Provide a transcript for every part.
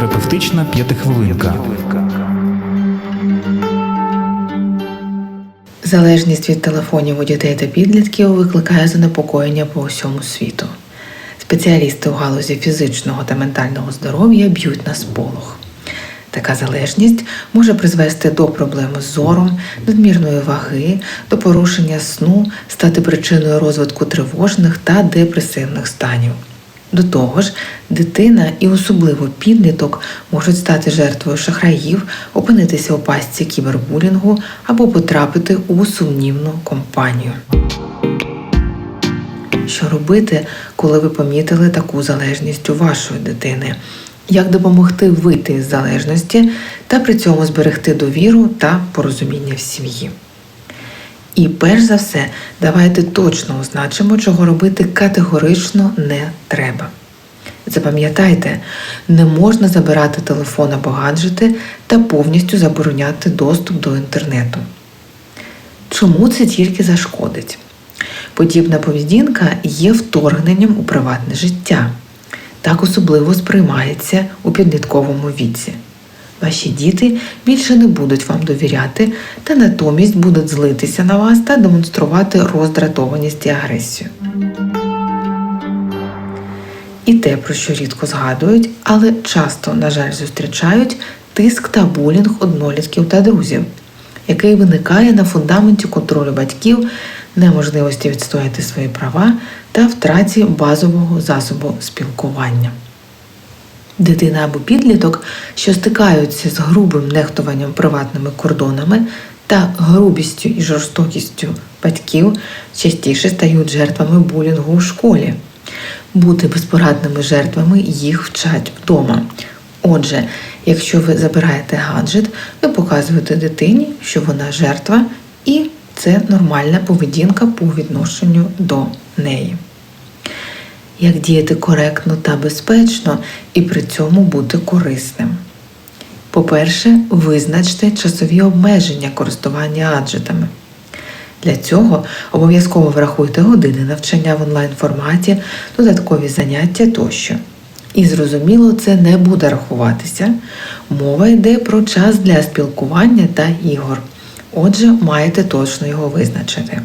Психотерапевтична п'ятихвилинка. Залежність від телефонів у дітей та підлітків викликає занепокоєння по усьому світу. Спеціалісти у галузі фізичного та ментального здоров'я б'ють на сполох. Така залежність може призвести до проблем з зором, надмірної ваги, до порушення сну, стати причиною розвитку тривожних та депресивних станів. До того ж, дитина і особливо підліток можуть стати жертвою шахраїв, опинитися у пастці кібербулінгу або потрапити у сумнівну компанію. Що робити, коли ви помітили таку залежність у вашої дитини? Як допомогти вийти з залежності та при цьому зберегти довіру та порозуміння в сім'ї? І перш за все, давайте точно означимо, чого робити категорично не треба. Запам'ятайте, не можна забирати телефон або гаджети та повністю забороняти доступ до інтернету. Чому це тільки зашкодить? Подібна поведінка є вторгненням у приватне життя. Так особливо сприймається у підлітковому віці. Ваші діти більше не будуть вам довіряти та натомість будуть злитися на вас та демонструвати роздратованість і агресію. І те, про що рідко згадують, але часто, на жаль, зустрічають тиск та булінг однолітків та друзів, який виникає на фундаменті контролю батьків, неможливості відстояти свої права та втраті базового засобу спілкування. Дитина або підліток, що стикаються з грубим нехтуванням приватними кордонами та грубістю і жорстокістю батьків, частіше стають жертвами булінгу у школі. Бути безпорадними жертвами їх вчать вдома. Отже, якщо ви забираєте гаджет, ви показуєте дитині, що вона жертва, і це нормальна поведінка по відношенню до неї як діяти коректно та безпечно і при цьому бути корисним. По-перше, визначте часові обмеження користування гаджетами. Для цього обов'язково врахуйте години навчання в онлайн форматі, додаткові заняття тощо. І зрозуміло, це не буде рахуватися. Мова йде про час для спілкування та ігор. Отже, маєте точно його визначити.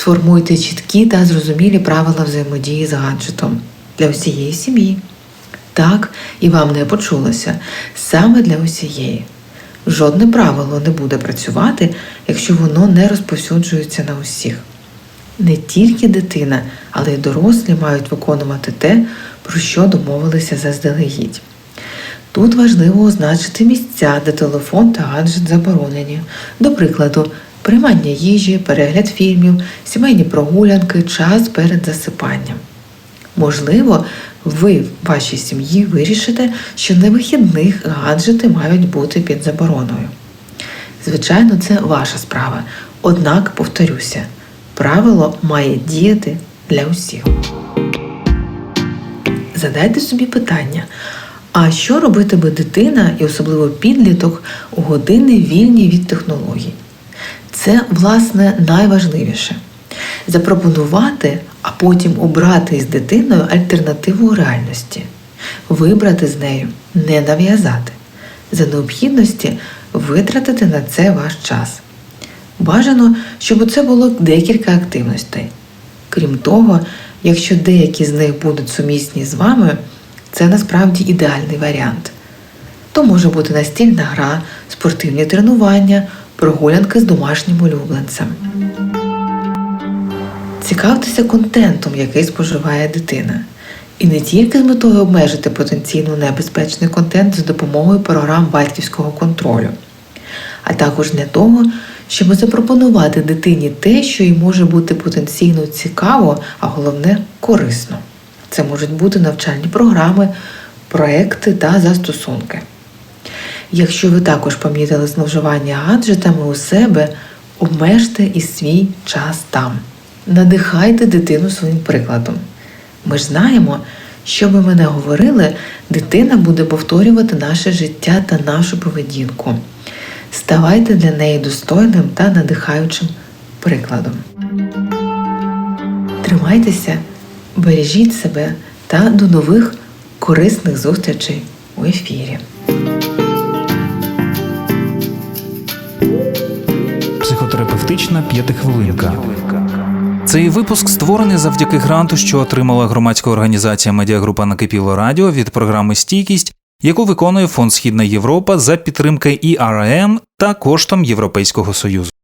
Сформуйте чіткі та зрозумілі правила взаємодії з гаджетом для усієї сім'ї. Так, і вам не почулося саме для усієї. Жодне правило не буде працювати, якщо воно не розповсюджується на усіх. Не тільки дитина, але й дорослі мають виконувати те, про що домовилися заздалегідь. Тут важливо означити місця, де телефон та гаджет заборонені. До прикладу, приймання їжі, перегляд фільмів, сімейні прогулянки, час перед засипанням. Можливо, ви в вашій сім'ї вирішите, що на вихідних гаджети мають бути під забороною. Звичайно, це ваша справа. Однак, повторюся, правило має діяти для усіх. Задайте собі питання, а що робитиме дитина і особливо підліток у години вільні від технологій? Це, власне, найважливіше запропонувати, а потім обрати із дитиною альтернативу реальності, вибрати з нею, не нав'язати, за необхідності витратити на це ваш час. Бажано, щоб у це було декілька активностей. Крім того, якщо деякі з них будуть сумісні з вами, це насправді ідеальний варіант. То може бути настільна гра, спортивні тренування, прогулянки з домашнім улюбленцем. Цікавтеся контентом, який споживає дитина. І не тільки з метою обмежити потенційно небезпечний контент за допомогою програм батьківського контролю, а також для того, щоб запропонувати дитині те, що їй може бути потенційно цікаво, а головне корисно. Це можуть бути навчальні програми, проекти та застосунки. Якщо ви також помітили зловживання гаджетами у себе, обмежте і свій час там. Надихайте дитину своїм прикладом. Ми ж знаємо, що би ми не говорили, дитина буде повторювати наше життя та нашу поведінку. Ставайте для неї достойним та надихаючим прикладом. Тримайтеся, бережіть себе та до нових корисних зустрічей у ефірі. Психотерапевтична п'ятихвилинка. Цей випуск створений завдяки гранту, що отримала громадська організація Медіагрупа Накипіло Радіо від програми Стійкість, яку виконує Фонд Східна Європа за підтримки ІРМ та коштом Європейського Союзу.